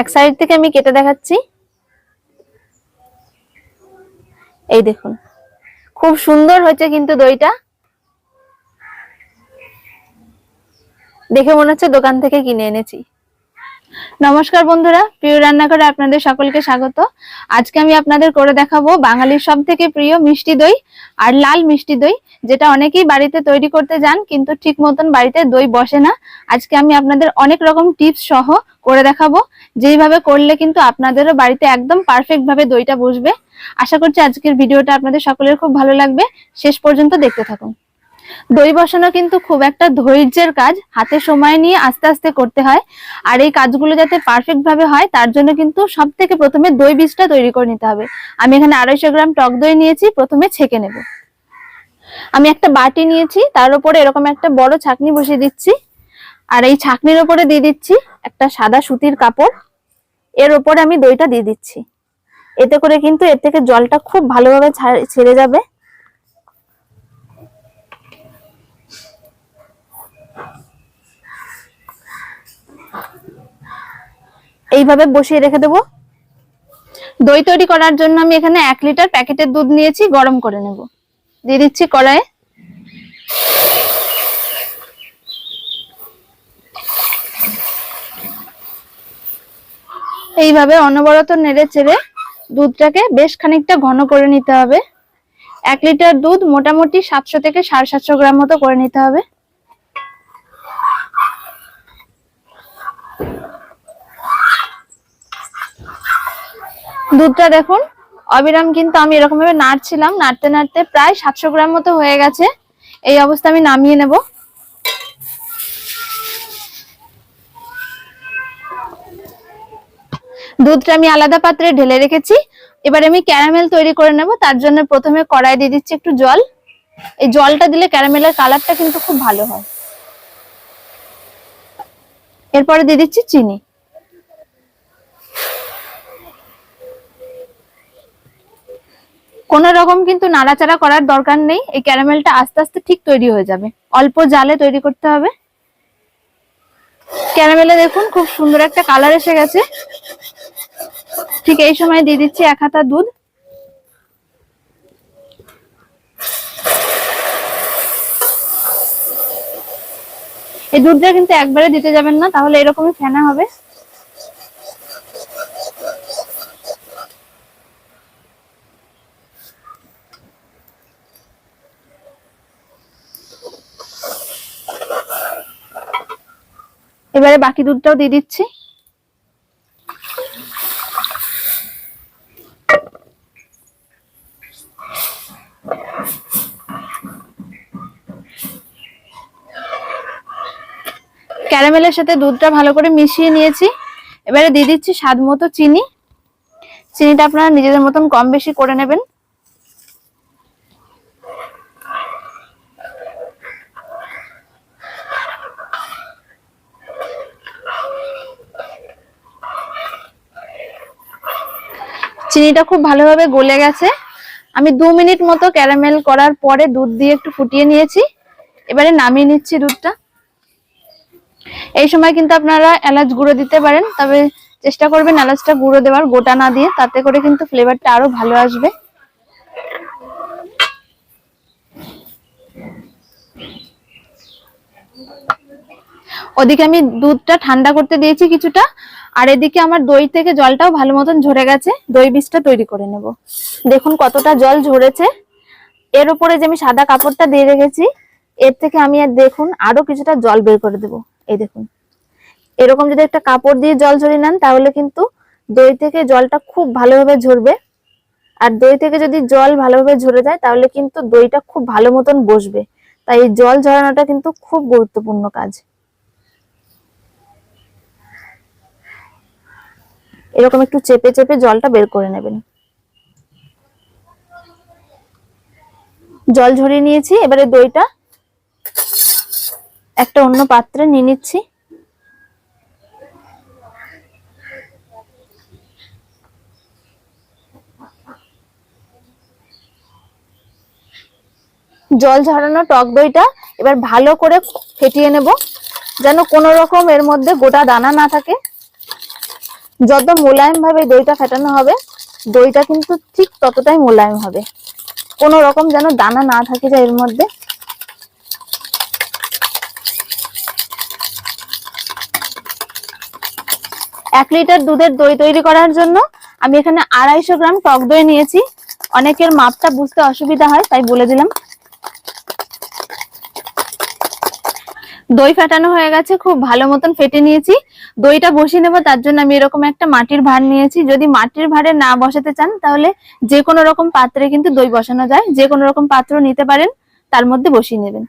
এক সাইড থেকে আমি কেটে দেখাচ্ছি। এই দেখুন, খুব সুন্দর হয়েছে কিন্তু দইটা। দেখে মনে হচ্ছে দোকান থেকে কিনে এনেছি। নমস্কার বন্ধুরা, প্রিয় রান্না রান্নাঘরে আপনাদের সকলকে স্বাগত। আজকে আমি আপনাদের করে দেখাবো বাঙালির সব থেকে প্রিয় মিষ্টি দই আর লাল মিষ্টি দই, যেটা অনেকেই বাড়িতে তৈরি করতে যান, কিন্তু ঠিক মতন বাড়িতে দই বসে না। আজকে আমি আপনাদের অনেক রকম টিপস সহ করে দেখাবো। যেইভাবে করলে কিন্তু আপনাদেরও বাড়িতে একদম পারফেক্ট ভাবে দইটা বসবে। আশা করছি আজকের ভিডিওটা আপনাদের সকলের খুব ভালো লাগবে। শেষ পর্যন্ত দেখতে থাকুন। দই বসানো কিন্তু খুব একটা ধৈর্যের কাজ। হাতে সময় নিয়ে আস্তে আস্তে করতে হয়। আর এই কাজগুলো যাতে পারফেক্ট ভাবে হয়, তার জন্য কিন্তু সব থেকে প্রথমে দই বীজটা তৈরি করে নিতে হবে। আমি এখানে আড়াইশো গ্রাম টক দই নিয়েছি, প্রথমে ছেঁকে নেব। আমি একটা বাটি নিয়েছি, তার উপরে এরকম একটা বড় ছাকনি বসিয়ে দিচ্ছি। আর এই ছাকনির ওপরে দিয়ে দিচ্ছি একটা সাদা সুতির কাপড়। এর ওপরে আমি দইটা দিয়ে দিচ্ছি। এতে করে কিন্তু এর থেকে জলটা খুব ভালোভাবে ছাড়- ছেড়ে যাবে। এইভাবে বসিয়ে রেখে দেবো। দই তৈরি করার জন্য আমি এখানে এক লিটার প্যাকেটের দুধ নিয়েছি, গরম করে নেব। দিয়ে দিচ্ছি কড়াইয়ে। এইভাবে অনবরত নেড়ে চেড়ে দুধটাকে বেশ খানিকটা ঘন করে নিতে হবে। এক লিটার দুধ মোটামুটি সাতশো থেকে সাড়ে সাতশো গ্রাম মতো করে নিতে হবে। দুধটা দেখুন। অবিরাম কিন্তু আমি এরকম ভাবে নাড়ছিলাম, নাড়তে নাড়তে প্রায় সাতশো গ্রাম মতো হয়ে গেছে। এই অবস্থা আমি নামিয়ে নেব। দুধটা আমি আলাদা পাত্রে ঢেলে রেখেছি। এবার আমি ক্যারামেল তৈরি করে নেব। তার জন্য প্রথমে কড়াই দিয়ে দিচ্ছি একটু জল। এই জলটা দিলে ক্যারামেলের কালারটা কিন্তু খুব ভালো হয়। এরপরে দিয়ে দিচ্ছি চিনি। কোনো রকম কিন্তু নাড়াচাড়া করার দরকার নেই। এই ক্যারামেলটা আস্তে আস্তে ঠিক তৈরি হয়ে যাবে। অল্প জালে তৈরি করতে হবে। ক্যারামেলে দেখুন খুব সুন্দর একটা কালার এসে গেছে। ঠিক এই সময় দিয়ে দিচ্ছি এক হাতা দুধ। এই দুধটা কিন্তু একবারে দিতে যাবেন না, তাহলে এরকমই ফেনা হবে। এবারে বাকি দুধটাও দিয়ে দিচ্ছি। ক্যারামেলের সাথে দুধটা ভালো করে মিশিয়ে নিয়েছি। এবারে দিয়ে দিচ্ছি স্বাদ মতো চিনি। চিনিটা আপনারা নিজেদের মতন কম বেশি করে নেবেন। চিনিটা খুব ভালোভাবে গলে গেছে। আমি দু মিনিট মতো ক্যারামেল করার পরে দুধ দিয়ে একটু ফুটিয়ে নিয়েছি। এবারে নামিয়ে নিচ্ছি দুধটা। এই সময় কিন্তু আপনারা এলাচ গুঁড়ো দিতে পারেন, তবে চেষ্টা করবেন এলাচটা গুঁড়ো দেওয়ার গোটা না দিয়ে, তাতে করে কিন্তু ফ্লেভারটা আরও ভালো আসবে। ওদিকে আমি দুধটা ঠান্ডা করতে দিয়েছি কিছুটা। আর এদিকে আমার দই থেকে জলটাও ভালো মতন ঝরে গেছে। দই বীজটা তৈরি করে নেব। দেখুন কতটা জল ঝরেছে। এর উপরে যে আমি সাদা কাপড়টা দিয়ে রেখেছি, এর থেকে আমি আর দেখুন আরও কিছুটা জল বের করে দেব। এই দেখুন। এরকম যদি একটা কাপড় দিয়ে জল ঝরিয়ে নেন, তাহলে কিন্তু দই থেকে জলটা খুব ভালোভাবে ঝরবে। আর দই থেকে যদি জল ভালোভাবে ঝরে যায়, তাহলে কিন্তু দইটা খুব ভালো মতন বসবে। তাই জল ঝরানোটা কিন্তু খুব গুরুত্বপূর্ণ কাজ। এরকম একটু চেপে চেপে জলটা বের করে নেবেন। জল ঝরিয়ে নিয়েছি, এবারে দইটা একটা অন্য পাত্রে নিয়ে নিচ্ছি। জল ঝরানো টক দইটা এবার ভালো করে ফেটিয়ে নেব, যেন কোনো রকম এর মধ্যে গোটা দানা না থাকে। যত মোলায়েম ভাবে দইটা ফেটানো হবে, দইটা কিন্তু ঠিক ততটাই মোলায়েম হবে। কোনো রকম যেন দানা না থাকে যায় এর মধ্যে। এক লিটার দুধের দই তৈরি করার জন্য আমি এখানে আড়াইশো গ্রাম টক দই নিয়েছি। অনেকের মাপটা বুঝতে অসুবিধা হয়, তাই বলে দিলাম। দই ফাটানো হয়ে গেছে, খুব ভালো মতন ফেটে নিয়েছি। দইটা বসিয়ে নেব, তার জন্য আমি এরকম একটা মাটির ভাঁড় নিয়েছি। যদি মাটির ভাঁড়ে না বসাতে চান, তাহলে যে কোনো রকম পাত্রে কিন্তু দই বসানো যায়। যে কোনো রকম পাত্র নিতে পারেন, তার মধ্যে বসিয়ে নেবেন।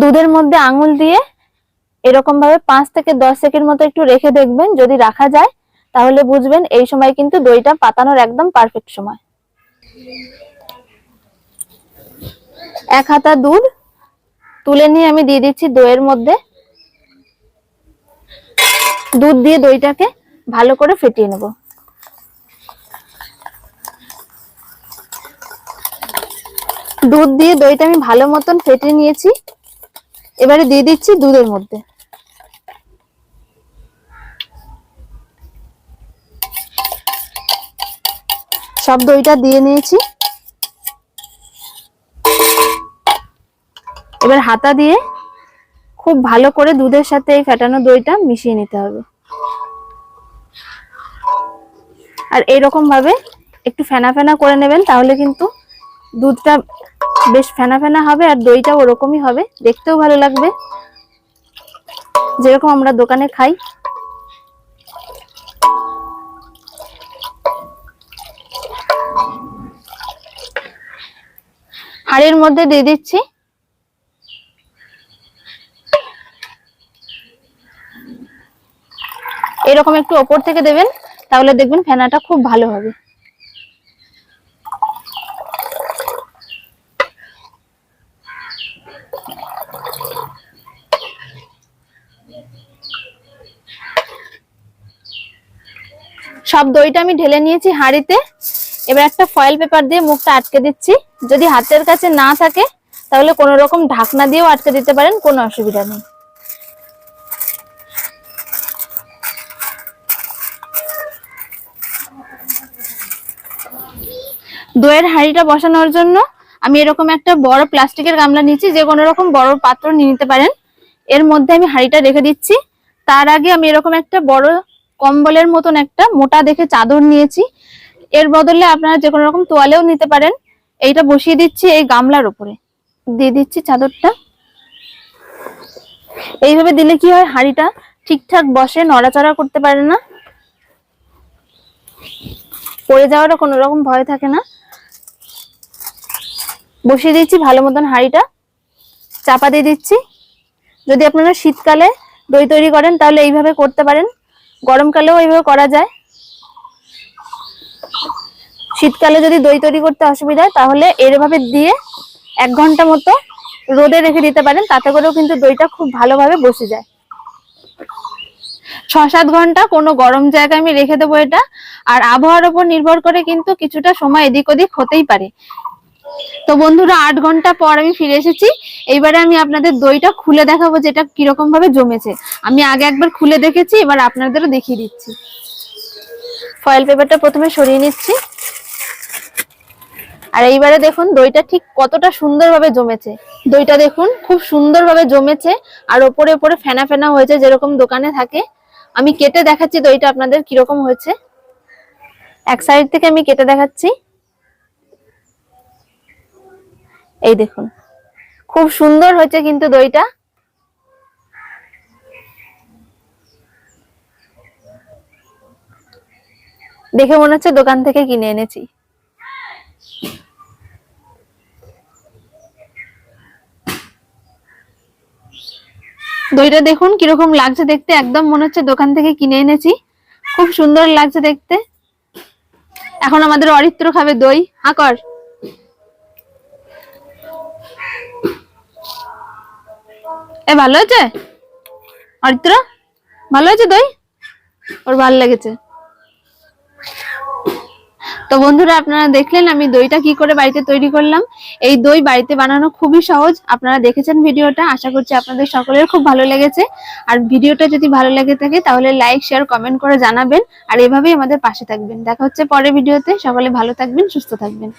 দুধের মধ্যে আঙুল দিয়ে এরকম ভাবে পাঁচ থেকে দশ সেকেন্ড মতো একটু রেখে দেখবেন, যদি রাখা যায়, তাহলে বুঝবেন এই সময় কিন্তু দইটা পাতানোর একদম পারফেক্ট সময়। এক হাতা দুধ তুলে নিয়ে আমি দিয়ে দিচ্ছি দইয়ের মধ্যে। দুধ দিয়ে দইটাকে ভালো করে ফেটিয়ে নেব। দুধ দিয়ে দইটা আমি ভালো মতন ফেটিয়ে নিয়েছি। এবারে দিয়ে দিচ্ছি দুধের মধ্যে। সব দইটা দিয়ে নিয়েছি। এবার হাতা দিয়ে খুব ভালো করে দুধের সাথে এই ফেটানো দইটা মিশিয়ে নিতে হবে। আর এরকম ভাবে একটু ফেনা ফেনা করে নেবেন, তাহলে কিন্তু দুধটা বেশ ফেনা ফেনা হবে আর দইটা ওরকমই হবে। দেখতেও ভালো লাগবে। যেরকম আমরা দোকানে খাই। হাড়ের মধ্যে দিয়ে দিচ্ছি। এরকম একটু ওপর থেকে দেবেন, তাহলে দেখবেন ফেনাটা খুব ভালো হবে। সব দইটা আমি ঢেলে নিয়েছি হাঁড়িতে। এবার একটা ফয়েল পেপার দিয়ে মুখটা আটকে দিচ্ছি। যদি হাতের কাছে না থাকে, তাহলে কোনো রকম ঢাকনা দিয়েও আটকে দিতে পারেন, কোনো অসুবিধা নেই। দইয়ের হাঁড়িটা বসানোর জন্য আমি এরকম একটা বড় প্লাস্টিকের গামলা নিয়েছি, যে কোনো রকম বড় পাত্র নিয়ে নিতে পারেন। এর মধ্যে আমি হাঁড়িটা রেখে দিচ্ছি। তার আগে আমি এরকম একটা বড় কম্বলের মতন একটা মোটা দেখে চাদর নিয়েছি। এর বদলে আপনারা যে কোনো রকম তোয়ালেও নিতে পারেন। এইটা বসিয়ে দিচ্ছি এই গামলার উপরে। দিয়ে দিচ্ছি চাদরটা। এইভাবে দিলে কি হয়, হাঁড়িটা ঠিকঠাক বসে, নড়াচড়া করতে পারে না। পড়ে যাওয়ারও কোনো রকম ভয় থাকে না। বসিয়ে দিচ্ছি ভালো মতন হাঁড়িটা। চাপা দিয়ে দিচ্ছি। যদি আপনারা শীতকালে দই তৈরি করেন, তাহলে এইভাবে করতে পারেন। গরমকালেও এইভাবে করা যায়। শীতকালে যদি দই তৈরি করতে অসুবিধা হয়, তাহলে এরভাবে দিয়ে এক ঘণ্টা মতো রোদে রেখে দিতে পারেন। তাতে করেও কিন্তু দইটা খুব ভালোভাবে বসে যায়। ছ সাত ঘণ্টা কোনো গরম জায়গায় আমি রেখে দেবো এটা। আর আবহাওয়ার উপর নির্ভর করে কিন্তু কিছুটা সময় এদিক ওদিক হতেই পারে। তো বন্ধুরা, আট ঘণ্টা পর আমি ফিরে এসেছি। এইবারে আমি আপনাদের দইটা খুলে দেখাবো যেটা কীরকম ভাবে জমেছে। আমি আগে একবার খুলে দেখেছি, এবার আপনাদেরও দেখিয়ে দিচ্ছি। ফয়েল পেপারটা প্রথমে সরিয়ে নিচ্ছি। আর এইবারে দেখুন, দইটা ঠিক কতটা সুন্দরভাবে জমেছে। দইটা দেখুন, খুব সুন্দরভাবে জমেছে, আর ওপরে ওপরে ফেনা ফেনা হয়েছে, যেরকম দোকানে থাকে। আমি কেটে দেখাচ্ছি দইটা আপনাদের কীরকম হয়েছে। এক সাইড থেকে আমি কেটে দেখাচ্ছি। এই দেখুন। খুব সুন্দর হয়েছে কিন্তু দইটা। দেখে মনে হচ্ছে দোকান থেকে কিনে এনেছি। দইটা দেখুন কীরকম লাগছে দেখতে, একদম মনে হচ্ছে দোকান থেকে কিনে এনেছি। খুব সুন্দর লাগছে দেখতে। এখন আমাদের অরিত্র খাবে দই। হাকর এ, ভালো আছে অরিত্র, ভালো আছে দই ওর ভালো লেগেছে। তো বন্ধুরা, আপনারা দেখলেন আমি দইটা কি করে বাড়িতে তৈরি করলাম। এই দই বাড়িতে বানানো খুবই সহজ। আপনারা দেখেছেন ভিডিওটা। আশা করছি আপনাদের সকলের খুব ভালো লেগেছে। আর ভিডিওটা যদি ভালো লেগে থাকে, তাহলে লাইক, শেয়ার, কমেন্ট করে জানাবেন। আর এভাবেই আমাদের পাশে থাকবেন। দেখা হচ্ছে পরের ভিডিওতে। সকলে ভালো থাকবেন, সুস্থ থাকবেন।